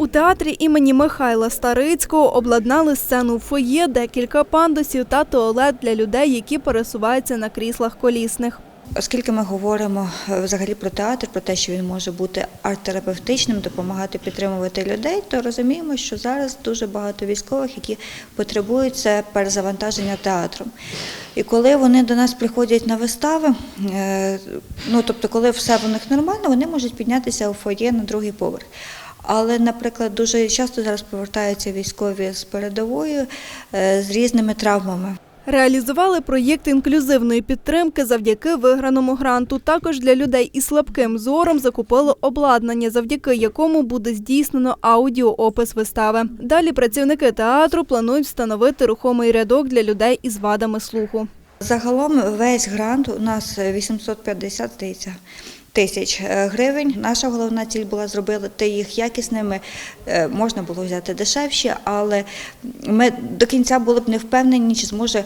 У театрі імені Михайла Старицького обладнали сцену фоє, декілька пандусів та туалет для людей, які пересуваються на кріслах колісних. Оскільки ми говоримо е, взагалі про театр, про те, що він може бути арт-терапевтичним, допомагати підтримувати людей, то розуміємо, що зараз дуже багато військових, які потребують це перезавантаження театром. І коли вони до нас приходять на вистави, е, ну тобто, коли все в них нормально, вони можуть піднятися у фоє на другий поверх. Але, наприклад, дуже часто зараз повертаються військові з передової е, з різними травмами. Реалізували проєкт інклюзивної підтримки завдяки виграному гранту. Також для людей із слабким зором закупили обладнання, завдяки якому буде здійснено аудіоопис вистави. Далі працівники театру планують встановити рухомий рядок для людей із вадами слуху. Загалом весь грант у нас 850 здається, тисяч е, гривень. Наша головна ціль була зробити їх якісними. Е, Можна було взяти дешевші, але ми до кінця були б не впевнені, чи зможе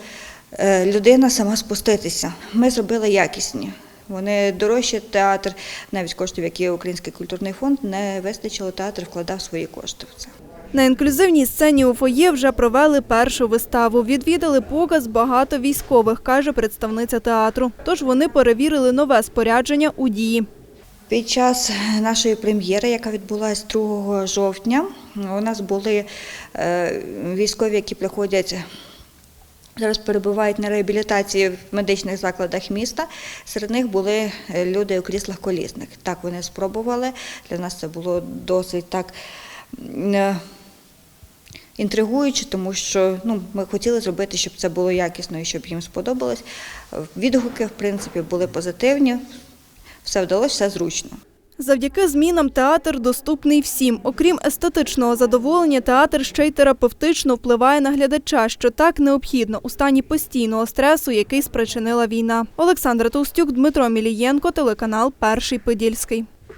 е, людина сама спуститися. Ми зробили якісні. Вони дорожчі театр, навіть коштів, які Український культурний фонд не вистачило, театр вкладав свої кошти в це. На інклюзивній сцені у фоє вже провели першу виставу. Відвідали показ багато військових, каже представниця театру. Тож вони перевірили нове спорядження у дії. Під час нашої прем'єри, яка відбулася 2 жовтня, у нас були е, військові, які приходять. Зараз перебувають на реабілітації в медичних закладах міста. Серед них були е, люди у кріслах колісних. Так вони спробували. Для нас це було досить так е, інтригуюче, тому що ну, ми хотіли зробити, щоб це було якісно і щоб їм сподобалось. Відгуки, в принципі, були позитивні. Все вдалося, все зручно. Завдяки змінам театр доступний всім. Окрім естетичного задоволення, театр ще й терапевтично впливає на глядача, що так необхідно у стані постійного стресу, який спричинила війна. Олександра Толстюк, Дмитро Мілієнко, телеканал Перший Подільський.